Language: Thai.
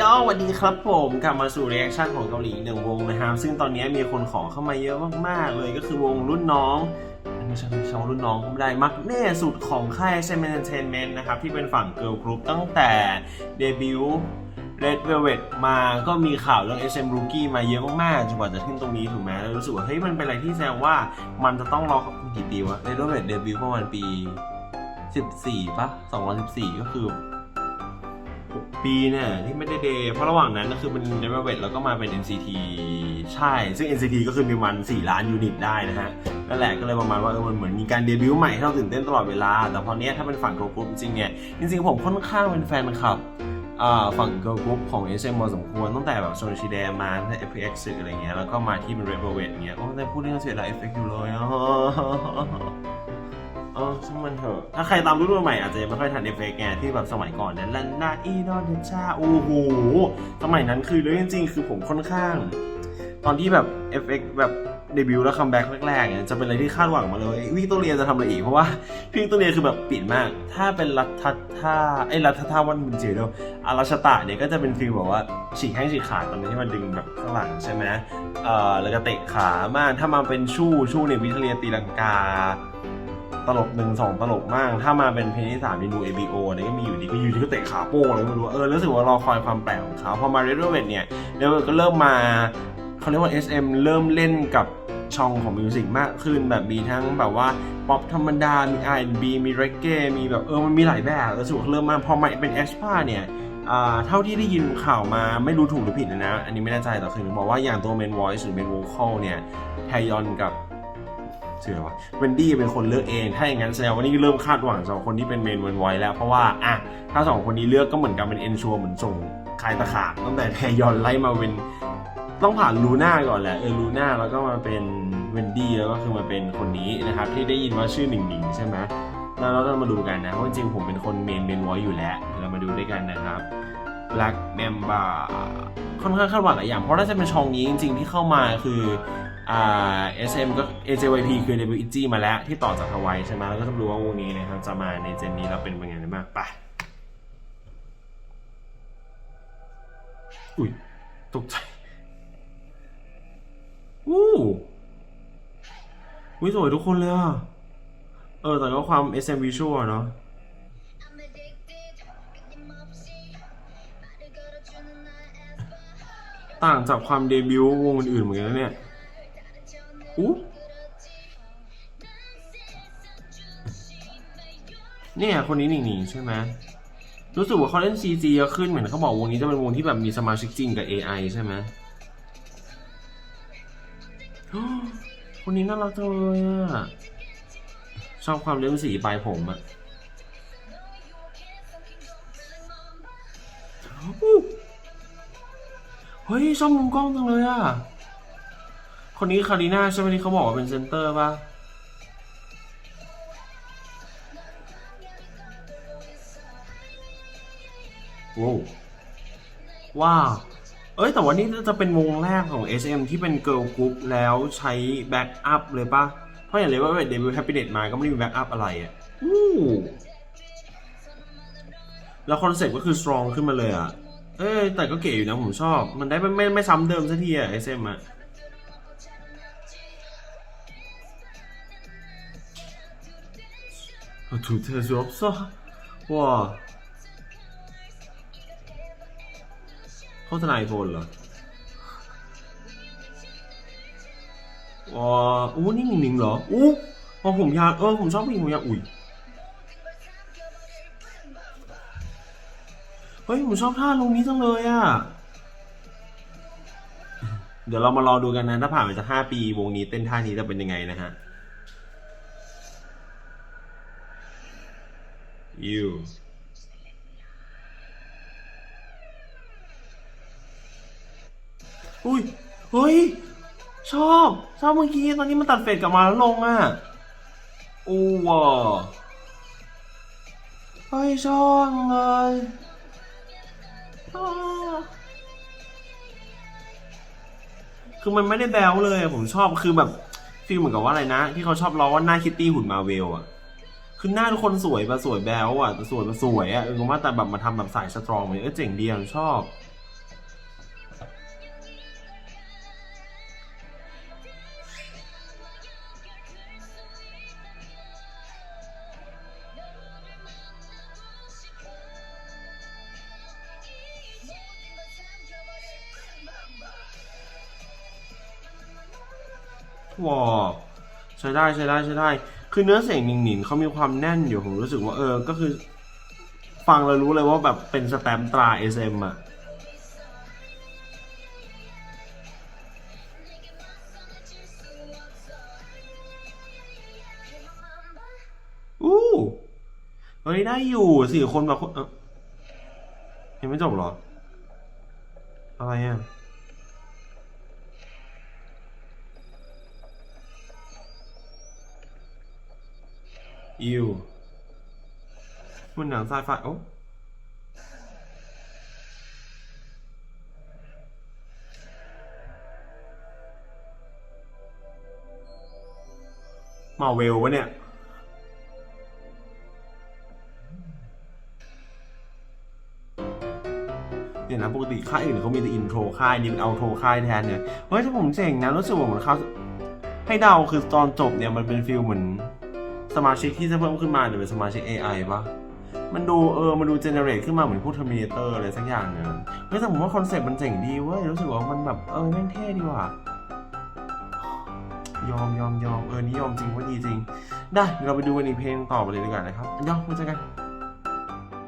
ย่อวัสดีครับผมกลับมาสู่เรีแอคชั่นของเกาหลีหนึ่งวงนะครับ ซึ่งตอนนี้มีคนขอเข้ามาเยอะมาก ๆ เลยก็คือวงรุ่นน้องไม่ใช่ไม่ใช่วงรุ่นน้องก็ไม่ได้มักแน่สุดของค่าย SM Entertainment นะครับ ที่เป็นฝั่งเกิร์ลกรุ๊ปตั้งแต่เดบิวต์ Red Velvet มาก็มีข่าวเรื่อง SM Rookie มาเยอะมากๆจนกว่าจะขึ้นตรงนี้ถูกไหมแล้วรู้สึกว่าเฮ้ยมันเป็นอะไรที่แสดงว่ามันจะต้องรอกี่ปีวะ Red Velvet เดบิวต์ประมาณปี 14ปะ2014 ก็คือ 6 ปีเนี่ย ที่ไม่ได้เดย์เพราะระหว่างนั้นก็คือเป็น n e v e r w e t แล้วก็มาเป็น NCT ใช่ ซึ่ง NCT ก็คือมีมัน 4 ล้านยูนิตได้นะฮะ นั่นแหละก็เลยประมาณว่าเออมันเหมือนมีการเดบิวต์ใหม่ให้เราตื่นเต้นตลอดเวลา แต่พอเนี้ยถ้าเป็นฝั่ง girl group จริงเนี่ย จริงๆผมค่อนข้างเป็นแฟนคลับฝั่ง girl group ของ SM พอสมควรตั้งแต่แบบโซนชิเดมาตั้งแต่ FX อะไรเงี้ยแล้วก็มาที่เป็น Red Velvet เงี้ยโอ้แต่พูดเรื่องเสียดายเอฟเฟกต์อยู่เลยอะเออช่างมันเถอะ ถ้าใครตามรุ่นใหม่อาจจะยังไม่ค่อยทันเอฟเฟกต์ไงที่แบบสมัยก่อนเนี่ยลันนาอีดอเดชาโอ้โหสมัยนั้นคือเรื่องจริงๆ คือผมค่อนข้าง ตอนที่แบบเอฟเฟกแบบเดบิวต์แล้วคัมแบ็กแรกๆเนี่ยจะเป็นอะไรที่คาดหวังมาเลยวิกตอเรียจะทำอะไรอีก เพราะว่าพี่วิกตอเรียคือแบบปิดมาก ถ้าเป็นรัฐท่าไอ้รัฐท่าวันบุญเจเดียวอาราชตะเนี่ยก็จะเป็นฟีลแบบว่าฉีกแข้งฉีกขาตอนนี้ที่มันดึงแบบข้างหลังใช่ไหมเอ่อแล้วก็เตะขามากถ้ามาเป็นชู่ชู่เนี่ยวิกตอเรียตีลังกา ตลกหนึ่งสองตลกมาก ถ้ามาเป็นเพลงที่สามนี่ดู ABO เนี่ยก็มีอยู่ดีก็อยู่ดีก็เตะขาโป้งอะไรไม่รู้เออรู้สึกว่ารอคอยความแปลกของเขาพอมา Red Velvet เนี่ย Red Velvet ก็เริ่มมาเขาเรียกว่า SM เริ่มเล่นกับช่องของมิวสิกมากขึ้นแบบมีทั้งแบบว่าป๊อปธรรมดา มี R&B มีเรเก้มีแบบเออมันมีหลายแบบรู้สึกว่าเริ่มมาพอมาเป็น e x p a เนี่ยอ่าเท่าที่ได้ยินข่าวมาไม่รู้ถูกหรือผิดนะนะ อันนี้ไม่แน่ใจแต่คือบอกว่าอย่างตัว Main Voice หรือ Main Vocal เนี่ยไทยอนกับ ชื่ออะไรวะเวนดี้เป็นคนเลือกเอง ถ้าอย่างนั้นแสดงว่านี่เริ่มคาดหวังสองคนที่เป็นเมนเวนไว้แล้ว เพราะว่าอะถ้าสองคนนี้เลือกก็เหมือนกันเป็นเอนชัวเหมือนส่งคายตะขาบตั้งแต่แทยอนไล่มาเวนต้องผ่านลูน่าก่อนแหละเออลูน่าแล้วก็มาเป็นเวนดี้แล้วก็คือมาเป็นคนนี้นะครับที่ได้ยินว่าชื่อหนิงหนิงใช่ไหมแล้วเราต้องมาดูกันนะเพราะจริงผมเป็นคนเมนเมนไว้อยู่แล้วเรามาดูด้วยกันนะครับ Black Mamba ค่อนข้างคาดหวังหลายอย่างเพราะน่าจะเป็นช่องนี้จริง ๆ ที่เข้ามาคือ เอชเอ็มก็เอชยีพีคือเดบิวต์อิจี้มาแล้วที่ต่อจากฮาวายใช่ไหมแล้วก็ต้องรู้ว่าวงนี้นะครับจะมาในเจนนี้เราเป็นยังไงบ้างไปอุ้ยตกใจอู้วิสวยทุกคนเลยอะ เออ แต่ก็ความ SM Visual เนาะต่างจากความเดบิวต์วงอื่นๆเหมือนกันนะเนี่ย อู้เนี่ยคนนี้หนิงหนิงใช่ไหมรู้สึกว่าเขาเล่น CG เยอะขึ้นเหมือนเขาบอกวงนี้จะเป็นวงที่แบบมีสมาชิกจริงกับ AI ใช่ไหมคนนี้น่ารักจังเลยอะชอบความเล่มสีปลายผมอะเฮ้ยชอบมุมกล้องจังเลยอะ คนนี้คาริน่าใช่ไหมที่เขาบอกว่าเป็นเซนเตอร์ป่ะว้าวว้าวเอ้ยแต่ว่านี่จะเป็นวงแรกของ SM ที่เป็นเกิร์ลกรุ๊ปแล้วใช้แบ็กอัพเลยป่ะ เพราะอย่างเลยว่าเดบิวต์แฮปปี้เน็ตมาก็ไม่ได้มีแบ็กอัพอะไรอะอู้แล้วคอนเซ็ปต์ก็คือสตรองขึ้นมาเลยอะ เอ้ยแต่ก็เก๋อยู่นะผมชอบ มันได้ไม่ไม่ไม่ซ้ำเดิมสักทีอะ SM อะ 두태수 없어? 와. 커튼 아이폰 라. 와, 오, 닝닝เหรออู้พอผมยาวเออ ผมชอบผู้หญิงผมยาวอุ้ย เฮ้ย ผมชอบท่าลงนี้จังเลยอ่ะ เดี๋ยวเรามารอดูกันนะ ถ้าผ่านไปจะห้าปี วงนี้เต้นท่านี้จะเป็นยังไงนะฮะ you อุ้ย เฮ้ย ชอบ ชอบเมื่อกี้ ตอนนี้มันตัดเฟดกลับมาแล้วลงอะอู้ว่ะเฮ้ย ชอบเลยอ้าวคือมันไม่ได้แบลเลย ผมชอบคือแบบฟีลเหมือนกับว่าอะไรนะ ที่เขาชอบล้อว่าหน้าคิตตี้หุ่นมาเวลอะ คือหน้าทุกคนสวยแบบสวยแบ๊วอะสวยแบบสวยอะเออผมว่าแต่แบบมาทำแบบสายสตรองเลยเออเจ๋งดีอะชอบ ว้าวใช้ได้ใช้ได้ใช้ได้ คือเนื้อเสียงหนิงหนิงเขามีความแน่นอยู่ผมรู้สึกว่าเออ ก็คือ ฟังแล้วรู้เลยว่าแบบเป็นสแตมป์ตรา SM อะอู้เฮ้ยได้อยู่สี่คนแบบเอ้ายังไม่จบเหรอ อะไรอะ อิวมันหนังไซไฟโอ้มาเวลวะเนี่ยเดี๋ยนะปกติค่ายอื่นเขามีแต่อินโทรค่ายนี่เป็นเอาโทรค่ายแทนเนี่ย เฮ้ยถ้าผมเจ๋งนะรู้สึกว่าเหมือนเขาให้เดาคือตอนจบเนี่ยมันเป็นฟิลเหมือน สมาชิกที่จะเพิ่มขึ้นมาเดี๋ยวเป็นสมาชิก AI ปะมันดูเออ มันดูเจเนเรตขึ้นมาเหมือนพวก Terminator อะไรสักอย่างเนี่ยเฮ้ยแต่ผมว่าคอนเซ็ปต์มันเจ๋งดีเว้ยรู้สึกว่ามันแบบเออแม่งเท่ดีว่ะยอมยอมยอมเออนี่ยอมจริงว่าดีจริง ได้เดี๋ยวเราไปดูกันอีกเพลงต่อไปเลยดีกว่านะครับยอมมาเจอกัน